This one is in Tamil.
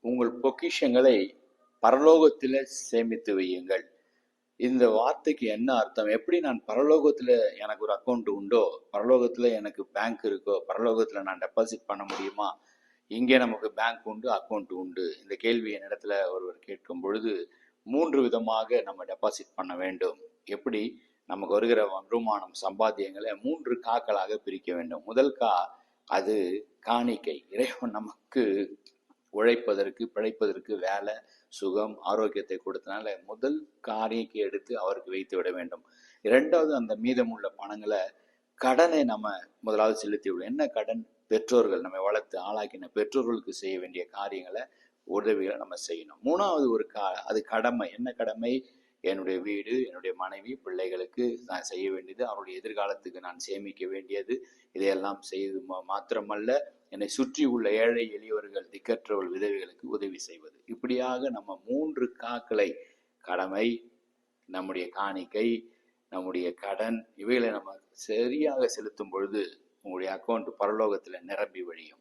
உங்கள் பொக்கிஷங்களை பரலோகத்தில் சேமித்து வையுங்கள். இந்த வார்த்தைக்கு என்ன அர்த்தம்? எப்படி நான் பரலோகத்தில் எனக்கு ஒரு அக்கௌண்ட் உண்டோ பரலோகத்தில் எனக்கு பேங்க் இருக்கோ பரலோகத்தில் நான் டெபாசிட் பண்ண முடியுமா? இங்கே நமக்கு பேங்க் உண்டு அக்கௌண்ட் உண்டு. இந்த கேள்வி என்னிடத்துல ஒருவர் கேட்கும் பொழுது மூன்று விதமாக நம்ம டெபாசிட் பண்ண வேண்டும். எப்படி? நமக்கு வருகிற வருமானம் சம்பாத்தியங்களை மூன்று காக்களாக பிரிக்க வேண்டும். முதல் கா அது காணிக்கை. இறைவன் நமக்கு உழைப்பதற்கு பிழைப்பதற்கு வேலை சுகம் ஆரோக்கியத்தை கொடுத்தனால முதல் காணிக்கை எடுத்து அவருக்கு வைத்து விட வேண்டும். இரண்டாவது அந்த மீதமுள்ள பணங்களை கடனை நம்ம முதலாவது செலுத்தி விடும் என்ன கடன்? பெற்றோர்கள் நம்மை வளர்த்து ஆளாக்கின பெற்றோர்களுக்கு செய்ய வேண்டிய காரியங்களை உதவிகளை நம்ம செய்யணும். மூணாவது ஒரு கா அது கடமை. என்ன கடமை? என்னுடைய வீடு என்னுடைய மனைவி பிள்ளைகளுக்கு நான் செய்ய வேண்டியது அவருடைய எதிர்காலத்துக்கு நான் சேமிக்க வேண்டியது இதையெல்லாம் செய்து மா- மாத்திரமல்ல என்னை சுற்றி உள்ள ஏழை எளியவர்கள் திக்கற்றவள் விதவைகளுக்கு உதவி செய்வது. இப்படியாக நம்ம மூன்று காக்களை கடமை நம்முடைய காணிக்கை நம்முடைய கடன் இவைகளை நம்ம சரியாக செலுத்தும் பொழுது உங்களுடைய அக்கௌண்ட் பரலோகத்தில் நிரம்பி வழியும்.